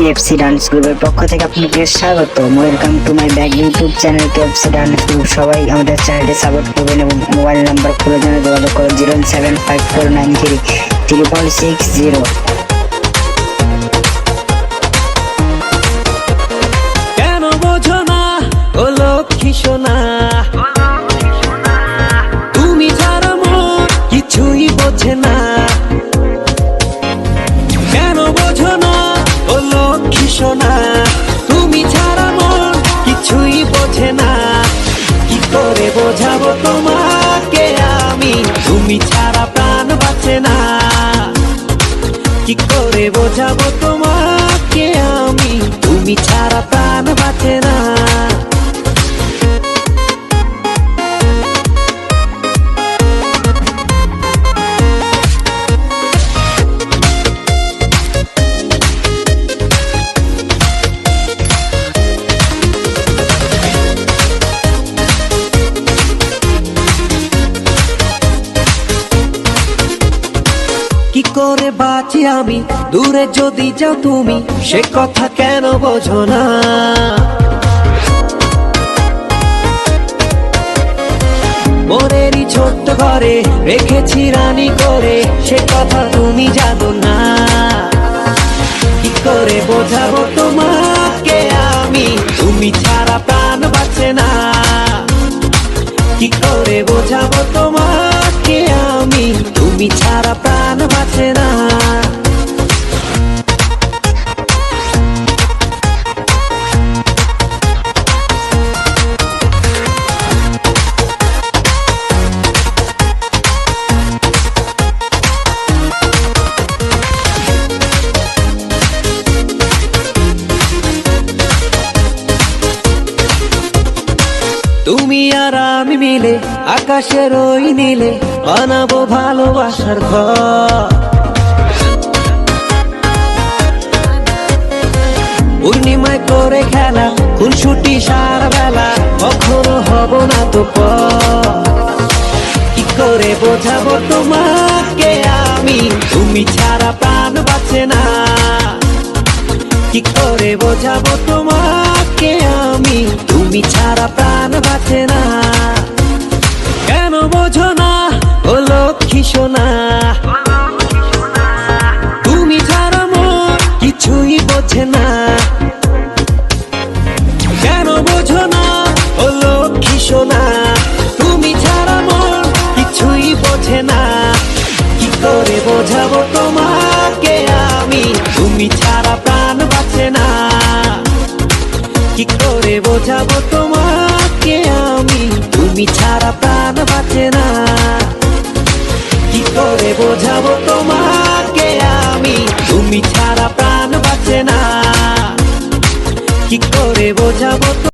KFC dance গ্রুপের পক্ষ থেকে আপনাকে স্বাগত welcome to my bag YouTube channel KFC dance group সবাই আমাদের চ্যানেলটি সাপোর্ট করবেন এবং মোবাইল নাম্বার প্রয়োজনে যোগাযোগ করুন zero seven five four nine three triple six zero কেন বোঝো না, ও লক্ষ্মী সোনা লক্ষ্মী সোনা তুমি ছাড়া মন কিছুই বোঝে না। কি করে বোঝাবো তোমাকে আমি? তুমি ছাড়া প্রাণ বাঁচে না। কি করে বোঝাবো তোমাকে আমি? তুমি ছাড়া প্রাণ বাঁচে না। করে বাঁচি আমি, দূরে যদি যাও তুমি, সে কথা কেন বোঝো না? মোরেরই ছোট্ট ঘরে রেখেছি রানী করে, সে কথা তুমি জানো না। কি করে বোঝাবো তোমাকে আমি? তুমি ছাড়া প্রাণ বাঁচে না। কি করে বোঝাবো আমি তুমি ছাড়া প্রাণ বাঁচে না। তুমি আর আমি মিলে আকাশের ওই নীলে বানাবো ভালোবাসার ঘর। পূর্ণিমায় করে খেলা, খুনসুটি সারা বেলা কখনো হব না তো কি করে বোঝাবো তোমাকে আমি? তুমি ছাড়া প্রাণ বাঁচে না। কি করে বোঝাবো আমি তুমি ছাড়া প্রাণ বাঁচে না। কেন বোঝো না, ও লক্ষ্মী সোনা। তুমি ছাড়া মোর কিছুই বোঝে না। কিছুই বোঝে না। বোঝাবো তোমাকে আমি? তুমি ছাড়া প্রাণ বাঁচে না। কি করে বোঝাবো তোমাকে আমি? তুমি ছাড়া প্রাণ বাঁচে না। কি করে বোঝাবো তোমাকে আমি? তুমি ছাড়া প্রাণ বাঁচে না। কি করে বোঝাবো